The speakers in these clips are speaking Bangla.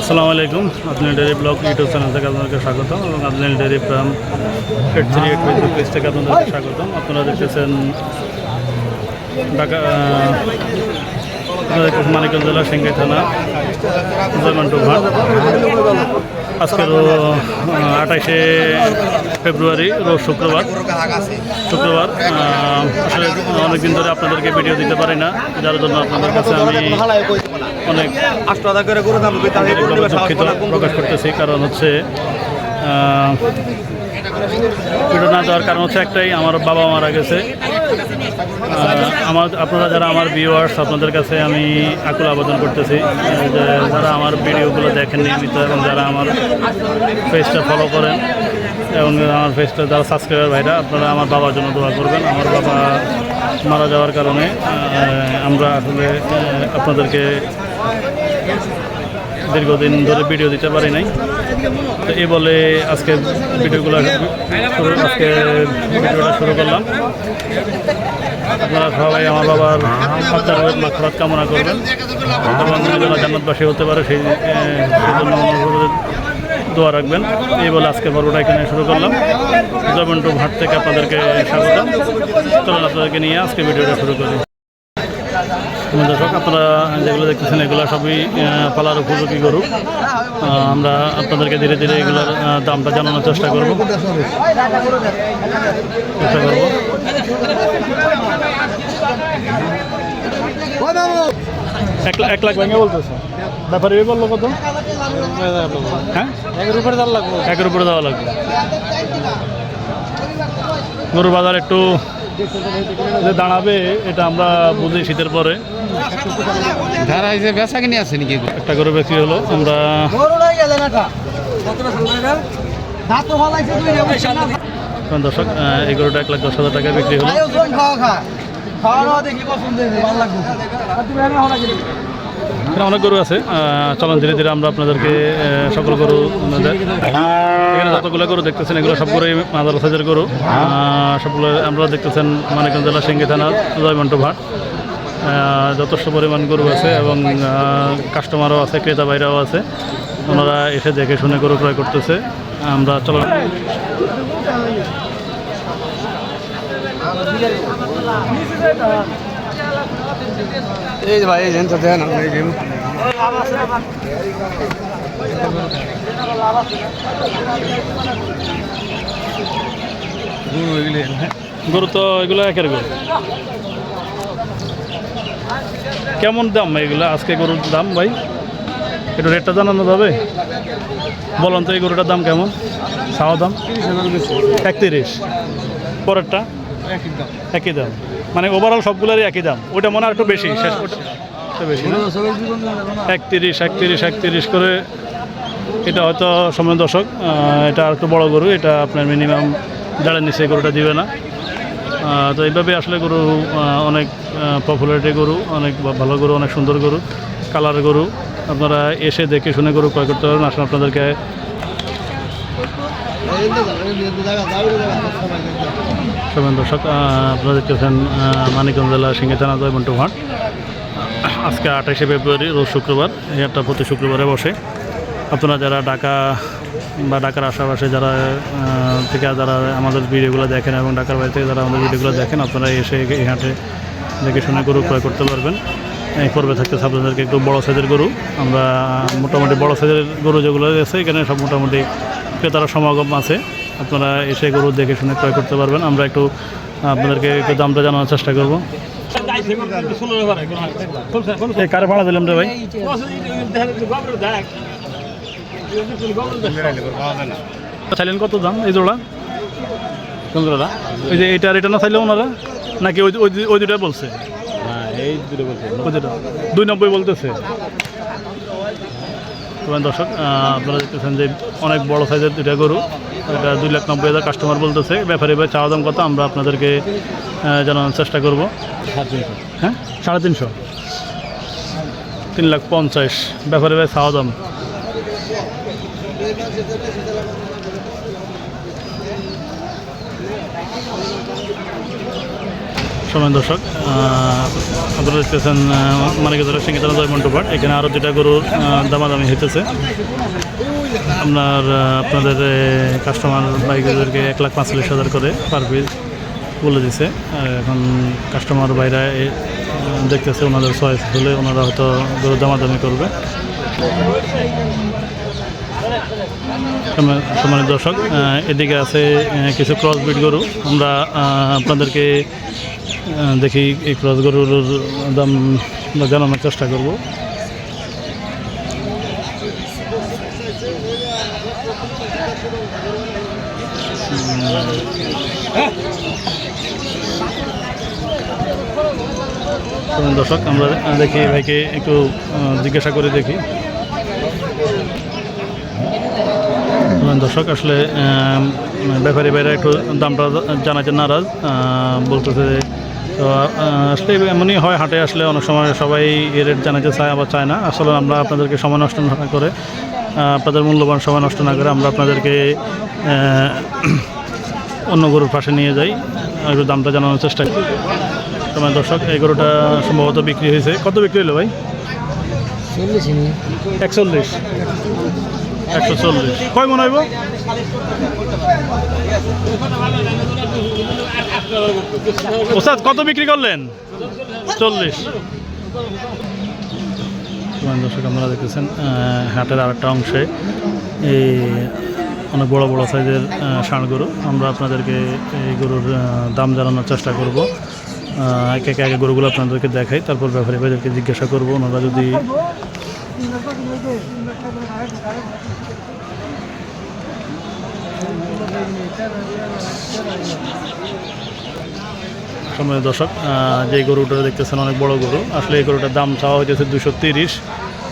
আসসালামু আলাইকুম। আপনার ডেরি ব্লগ ইউটিউব চ্যানেল থেকে আপনাদেরকে স্বাগতম এবং আপনার dairy farm eight three eight Facebook page থেকে আপনাদেরকে স্বাগতম। আপনারা দেখতেছেন ঢাকা মানিকগঞ্জ জেলা, সিংগাই থানা, জয়মান্টু ঘাট। আজকে আঠাইশে ফেব্রুয়ারি, রোজ শুক্রবার। শুক্রবার আসলে অনেকদিন ধরে আপনাদেরকে ভিডিও দিতে পারি না। যার জন্য আপনাদের কাছে আমি অনেক আটশো টাকা করে করে দাম প্রকাশ করতেছি কারণ হচ্ছে ভিডিও না দেওয়ার কারণ হচ্ছে একটাই আমার বাবা মারা গেছে। আমার আপনারা যারা আমার ভিউয়ার্স আপনাদের কাছে আমি আকুল আবেদন করতেছি যে যারা আমার ভিডিওগুলো দেখেন নিয়মিত এবং যারা আমার পেজটা ফলো করেন এবং আমার ফেসটা যারা সাবস্ক্রাইবার ভাইরা আপনারা আমার বাবার জন্য দোয়া করবেন। আমার বাবা মারা যাওয়ার কারণে আমরা আসলে আপনাদেরকে দীর্ঘদিন ধরে ভিডিও দিতে পারি নাই। তো এই বলে আজকে ভিডিওগুলো আজকে ভিডিওটা শুরু করলাম। আপনারা সবাই আমার বাবার আত্মার মাখরাত কামনা করবেন। এবং জান্নাতবাসী হতে পারে সেই দোয়া রাখবেন। এই বলে আজকে পর্বটা এখানে শুরু করলাম। জয়মন্টু ভাট থেকে আপনাদেরকে স্বাগত চলুন আপনাদেরকে নিয়ে আজকে ভিডিওটা শুরু করি। দর্শক, আপনারা যেগুলো দেখতেছেন, এগুলো সবই পালার উপযোগী গরু। আমরা আপনাদেরকে ধীরে ধীরে এগুলোর দামটা জানানোর চেষ্টা করব। চেষ্টা করব। এক লাখ এক লাখ ভেঙে বলতেছে। ব্যাপারে এই বলল কত? হ্যাঁ? একের উপরে দাম লাগবো একের উপরে দেওয়া লাগবে। গরু বাজার একটু যে দাঁড়াবে এটা আমরা বুঝি শীতের পরে। ধারা হিসেবে বেচা কিনে আছে নাকি একটা করে বেশি হলো আমরা দর্শক এগারোটা এই গরুটা এক লাখ দশ হাজার টাকা বিক্রি হলো। এখানে অনেক গরু আছে চলুন ধীরে ধীরে আমরা আপনাদেরকে সকল গরু এখানে যতগুলো গরু দেখতেছেন, এগুলো সবগুলোই মাদার সাইজের গরু। সবগুলো আমরা দেখতেছেন মানিকগঞ্জ জেলা সিঙ্গি থানার জয়মন্টু ভাট। যথেষ্ট পরিমাণ গরু আছে এবং কাস্টমারও আছে, ক্রেতা বাইরাও আছে। ওনারা এসে দেখে শুনে গরু ক্রয় করতেছে। আমরা চলো এই ভাই, এই তো দেন এই জেন গরু তো এগুলো একের গরু। কেমন দাম এগুলো? আজকে গরুর দাম ভাই? একটু রেটটা জানানো যাবে? বলুন তো এই গরুটার দাম কেমন? চাওয়া দাম? একত্রিশ। পরেরটা? একই দাম। মানে ওভারঅল সবগুলোরই একই দাম। ওটা মনে হয় একটু বেশি শেষ বেশি একত্রিশ একত্রিশ একত্রিশ করে এটা হয়তো সময় দশক এটা আর একটু বড় গরু এটা আপনার মিনিমাম জাড়ের নিচে গরুটা দিবে না। তো এইভাবে আসলে গরু অনেক পপুলারিটি গরু অনেক ভালো গরু অনেক সুন্দর গরু কালার গরু। আপনারা এসে দেখে শুনে গরু ক্রয় করতে পারেন আসলে আপনাদেরকে সবেন দর্শক আপনারা দেখতেছেন মানিকগঞ্জ জেলা সিঙ্গি থানা জয়মন্টু ঘাট আজকে আঠাশে ফেব্রুয়ারি, রোজ শুক্রবার হাটটা প্রতি শুক্রবারে বসে। আপনারা যারা ঢাকা বা ঢাকার আশেপাশে যারা থেকে যারা আমাদের ভিডিওগুলো দেখেন এবং ঢাকার বাইরে থেকে যারা আমাদের ভিডিওগুলো দেখেন, আপনারা এসে এই হাটে দেখে শুনে গরু ক্রয় করতে পারবেন। এই পর্বে থাকতেছে আপনাদেরকে একটু বড় সাইজের গরু। আমরা মোটামুটি বড় সাইজের গরু যেগুলো আছে এখানে সব মোটামুটি ক্রেতারা সমাগম আছে। আপনারা এসে গরু দেখে শুনে ক্রয় করতে পারবেন। আমরা একটু আপনাদেরকে একটু দামটা জানানোর চেষ্টা করব। কারে ভাড়া দিলাম রে ভাই? চাইলেন কত দাম এই জোড়া? কোন জোড়া ওই যে এটা এটা না চাইলে ওনারা? নাকি ওই ওই ওই দুটা বলছে? এই দুটো বলছে। দুই নব্বই বলতেছে। তোমার দর্শক আপনারা দেখতেছেন যে অনেক বড় সাইজের দুইটা গরু, এটা দুই লাখ নব্বই হাজার কাস্টমার বলতেছে। ব্যাপারে এবার চাওয়া দাম কত? আমরা আপনাদেরকে জানানোর চেষ্টা করব। হ্যাঁ? সাড়ে তিনশো। তিন লাখ পঞ্চাশ। ব্যাপারে ভাই চাওয়া দাম। সময় দর্শক আপনারা দেখতেছেন মানিকতলা সিঙ্গিতলা জয়মন্টু পাট এখানে আরও দুটা গরুর দামাদামি হইতেছে, আপনার আপনাদের কাস্টমার বাইকদেরকে এক লাখ পাঁচচল্লিশ হাজার করে পার পিস বলে দিছে। এখন কাস্টমার বাইরে দেখতেছে ওনাদের চয়েস হলে ওনারা হয়তো গরুর দামাদামি করবে। সম- সম্মানিত দর্শক এদিকে আছে কিছু ক্রস বিট গরু। আমরা আপনাদেরকে দেখি এই ক্রস গরুর দাম জানানোর চেষ্টা করব। দর্শক, আমরা দেখি ভাইকে একটু জিজ্ঞাসা করে দেখি। দর্শক, আসলে ব্যাপারী ভাইরা একটু দামটা জানাতে নারাজ বলতেছে যে, তো আসলে এমনই হয় হাটে আসলে অনেক সময় সবাই এর রেট জানাতে চায় আবার চায় না। আসলে আমরা আপনাদেরকে সময় নষ্ট না করে আপনাদের মূল্যবান সময় নষ্ট না করে আমরা আপনাদেরকে অন্য গরুর পাশে নিয়ে যাই একটু দামটা জানানোর চেষ্টা করি। সময় দর্শক এই গরুটা সম্ভবত বিক্রি হয়েছে। কত বিক্রি হলো ভাই? একচল্লিশ। একশো চল্লিশ। কয় মনে হইব? ওস্তাদ কত বিক্রি করলেন? চল্লিশ। দর্শক আপনারা দেখতেছেন আহ, হাটের আরেকটা অংশে এই অনেক বড় বড় সাইজের ষাঁড় গরু। আমরা আপনাদেরকে এই গরুর দাম জানানোর চেষ্টা করব। একে একে আগে গরুগুলো আপনাদেরকে দেখাই তারপর ব্যাপারী ভাইদেরকে জিজ্ঞাসা করব। ওনারা যদি সময় দর্শক যে গরুটা দেখতেছেন অনেক বড় গরু। আসলে এই গরুটার দাম চাওয়া হয়েছে দুশো তিরিশ।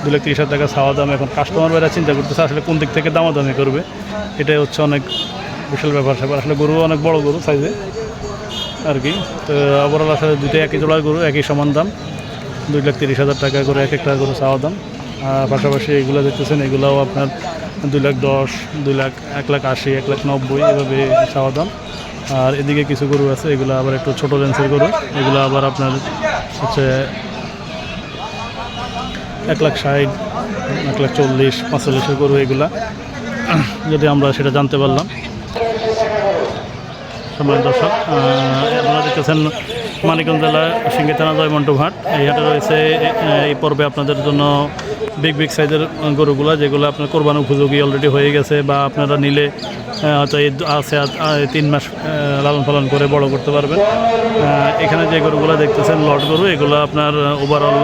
দু লাখ তিরিশ হাজার টাকা চাওয়া দাম এখন কাস্টমার বেড়া চিন্তা করতেছে আসলে কোন দিক থেকে দামাদামি করবে। এটাই হচ্ছে অনেক বিশাল ব্যাপার স্যাপার। আসলে গরু অনেক বড় গরু সাইজে আর কি। তো ওভারঅল আসলে দুইটা একই জোড়া গরু, একই সমান দাম। দুই লাখ তিরিশ হাজার টাকা করে এক একটা গরু চাওয়া দাম। পাশাপাশি এগুলো দেখতেছেন, এগুলোও আপনার দুই লাখ দশ, দুই লাখ, এক লাখ আশি, এক লাখ নব্বই এভাবে চাওয়া দাম। আর এদিকে কিছু গরু আছে, এগুলো আবার একটু ছোটো রেঞ্জের গরু। এগুলো আবার আপনার হচ্ছে এক লাখ ষাট, এক লাখ চল্লিশ, পাঁচচল্লিশের গরু এগুলা। যদি আমরা সেটা জানতে পারলাম। সম্মানিত দর্শক আপনারা দেখতেছেন মানিকগঞ্জ জেলা সিঙ্গি থানা জয়মন্টু ঘাট এই হাটে রয়েছে এই পর্বে আপনাদের জন্য বিগ বিগ সাইজের গরুগুলো যেগুলো আপনার কোরবান উপযোগী অলরেডি হয়ে গেছে বা আপনারা নিলে হয়তো এই আছে তিন মাস লালন পালন করে বড় করতে পারবেন। এখানে যে গরুগুলো দেখতেছেন, লট গরু, এগুলো আপনার ওভারঅল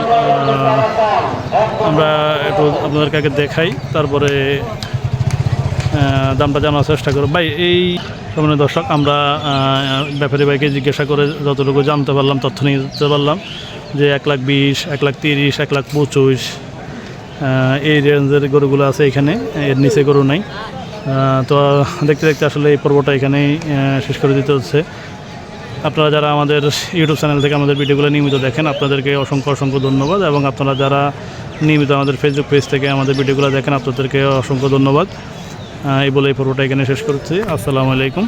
আমরা একটু আপনাদেরকে দেখাই, তারপরে দামটা জানার চেষ্টা করব। ভাই, এই সময় দর্শক, আমরা ব্যাপারী ভাইকে জিজ্ঞাসা করে যতটুকু জানতে পারলাম, তথ্য নিয়ে যেতে পারলাম যে এক লাখ বিশ, এক লাখ তিরিশ, এক লাখ পঁচিশ এই রেঞ্জের গরুগুলো আছে এখানে, এর নিচে গরু নাই। তো দেখতে দেখতে আসলে এই পর্বটা এখানেই শেষ করে দিতে হচ্ছে। আপনারা যারা আমাদের ইউটিউব চ্যানেল থেকে আমাদের ভিডিওগুলো নিয়মিত দেখেন, আপনাদেরকে অসংখ্য অসংখ্য ধন্যবাদ এবং আপনারা যারা নিয়মিত আমাদের ফেসবুক পেজ থেকে আমাদের ভিডিওগুলো দেখেন, আপনাদেরকে অসংখ্য ধন্যবাদ। এই বলে এই পর্বটা এখানে শেষ করছি। আসসালামু আলাইকুম।